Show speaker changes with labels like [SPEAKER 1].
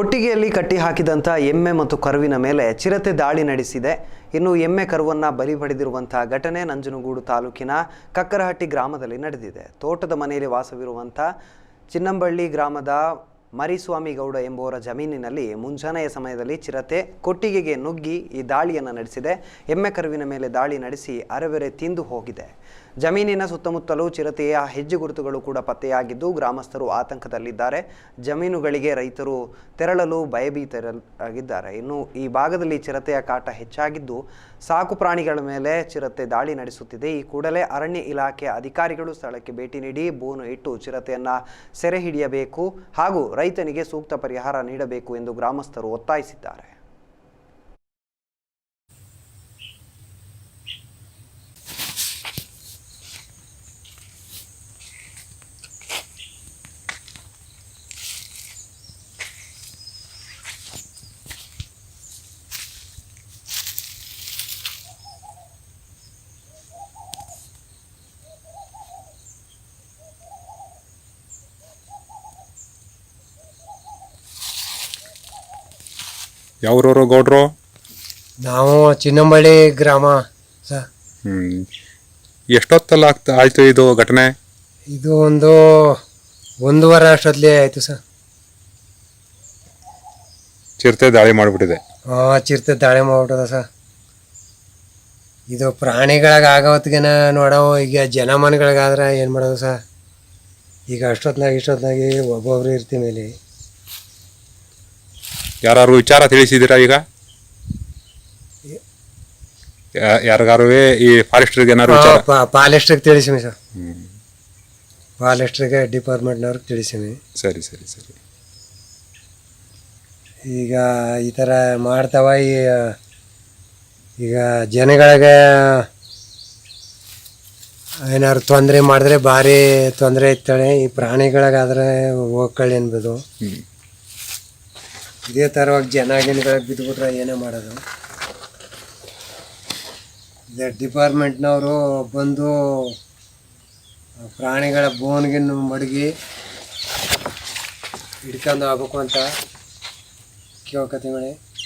[SPEAKER 1] ಕೊಟ್ಟಿಗೆಯಲ್ಲಿ ಕಟ್ಟಿ ಹಾಕಿದಂಥ ಎಮ್ಮೆ ಮತ್ತು ಕರುವಿನ ಮೇಲೆ ಚಿರತೆ ದಾಳಿ ನಡೆಸಿದೆ. ಇನ್ನು ಎಮ್ಮೆ ಕರುವನ್ನು ಬಲಿ ಪಡೆದಿರುವಂಥ ಘಟನೆ ನಂಜನಗೂಡು ತಾಲೂಕಿನ ಕಕ್ಕರಹಟ್ಟಿ ಗ್ರಾಮದಲ್ಲಿ ನಡೆದಿದೆ. ತೋಟದ ಮನೆಯಲ್ಲಿ ವಾಸವಿರುವಂಥ ಚಿನ್ನಂಬಳ್ಳಿ ಗ್ರಾಮದ ಮರಿಸ್ವಾಮಿ ಗೌಡ ಎಂಬುವರ ಜಮೀನಿನಲ್ಲಿ ಮುಂಜಾನೆಯ ಸಮಯದಲ್ಲಿ ಚಿರತೆ, ಕೊಟ್ಟಿಗೆಗೆ ನುಗ್ಗಿ ಈ ದಾಳಿಯನ್ನು ನಡೆಸಿದೆ. ಎಮ್ಮೆ ಕರುವಿನ ಮೇಲೆ ದಾಳಿ ನಡೆಸಿ ಅರೆಬೆರೆ ತಿಂದು ಹೋಗಿದೆ. ಜಮೀನಿನ ಸುತ್ತಮುತ್ತಲೂ ಚಿರತೆಯ ಹೆಜ್ಜೆ ಗುರುತುಗಳು ಕೂಡ ಪತ್ತೆಯಾಗಿದ್ದು, ಗ್ರಾಮಸ್ಥರು ಆತಂಕದಲ್ಲಿದ್ದಾರೆ. ಜಮೀನುಗಳಿಗೆ ರೈತರು ತೆರಳಲು ಭಯಭೀತರಾಗಿದ್ದಾರೆ. ಇನ್ನು ಈ ಭಾಗದಲ್ಲಿ ಚಿರತೆಯ ಕಾಟ ಹೆಚ್ಚಾಗಿದ್ದು, ಸಾಕು ಪ್ರಾಣಿಗಳ ಮೇಲೆ ಚಿರತೆ ದಾಳಿ ನಡೆಸುತ್ತಿದೆ. ಈ ಕೂಡಲೇ ಅರಣ್ಯ ಇಲಾಖೆ ಅಧಿಕಾರಿಗಳು ಸ್ಥಳಕ್ಕೆ ಭೇಟಿ ನೀಡಿ, ಬೋನು ಇಟ್ಟು ಚಿರತೆಯನ್ನು ಸೆರೆ ಹಿಡಿಯಬೇಕು ಹಾಗೂ ರೈತನಿಗೆ ಸೂಕ್ತ ಪರಿಹಾರ ನೀಡಬೇಕು ಎಂದು ಗ್ರಾಮಸ್ಥರು ಒತ್ತಾಯಿಸಿದ್ದಾರೆ.
[SPEAKER 2] ಯಾವ್ರವ್ರು ಗೌಡ್ರು?
[SPEAKER 3] ನಾವು ಚಿನ್ನಂಬಳ್ಳಿ ಗ್ರಾಮ ಸರ್
[SPEAKER 2] ಹ್ಮ್. ಎಷ್ಟೊತ್ತಲ್ಲ ಆಗ್ತಾ ಆಯ್ತು ಇದು ಘಟನೆ?
[SPEAKER 3] ಇದು ಒಂದು ಒಂದೂವರೆ ಅಷ್ಟೊತ್ತಲ್ಲಿ ಆಯಿತು ಸರ್
[SPEAKER 2] ಚಿರತೆ ದಾಳಿ ಮಾಡಿಬಿಟ್ಟಿದೆ.
[SPEAKER 3] ಹಾಂ ಚಿರತೆ ದಾಳಿ ಮಾಡ್ಬಿಟ್ಟದ ಸರ್ ಇದು ಪ್ರಾಣಿಗಳಿಗೆ ಆಗೋ ಹೊತ್ತಿಗೆನ ನೋಡೋ ಈಗ ಜನಮನಗಳಿಗಾದ್ರೆ ಏನು ಮಾಡೋದು ಸರ್ ಈಗ ಅಷ್ಟೊತ್ನಾಗ ಇಷ್ಟೊತ್ನಾಗಿ ಒಬ್ಬೊಬ್ರು ಇರ್ತೀವಿ ಮೇಲೆ
[SPEAKER 2] ಯಾರು ವಿಚಾರ ತಿಳಿಸಿದ್ದೀರಾ ಈಗ? ಯಾರಿಗಾರು ಈ ಫಾರೆಸ್ಟ್ರಿಗೆ ಏನಾರು ವಿಚಾರ?
[SPEAKER 3] ತಿಳಿಸಿ ತಿಳಿಸಿವಿ ಸರ್. ಫಾರೆಸ್ಟ್ರಿಗೆ ಡಿಪಾರ್ಟ್ಮೆಂಟ್ನವ್ರಿಗೆ ತಿಳಿಸಿನಿ.
[SPEAKER 2] ಸರಿ ಸರಿ ಸರಿ.
[SPEAKER 3] ಈಗ ಈ ಥರ ಮಾಡ್ತಾವ ಈ ಈಗ ಜನಗಳಿಗೆ ಏನಾದ್ರು ತೊಂದರೆ ಮಾಡಿದ್ರೆ ಭಾರಿ ತೊಂದರೆ ಇತ್ತಾಳೆ. ಈ ಪ್ರಾಣಿಗಳಿಗಾದ್ರೆ ಹೋಗ್ಕೊಳ್ಳಿ ಅನ್ಬೋದು. ಇದೇ ಥರವಾಗಿ ಜನ ಗಿನಗಳಿಗೆ ಬಿದ್ದುಬಿಟ್ರೆ ಏನೇ ಮಾಡೋದು. ಇದೆ ಡಿಪಾರ್ಟ್ಮೆಂಟ್ನವರು ಬಂದು ಪ್ರಾಣಿಗಳ ಬೋನ್ಗಿನ್ನು ಮಡಗಿ ಹಿಡ್ಕೊಂಡು ಆಗಬೇಕು ಅಂತ ಕೇಳ್ಕೊತೀವಿ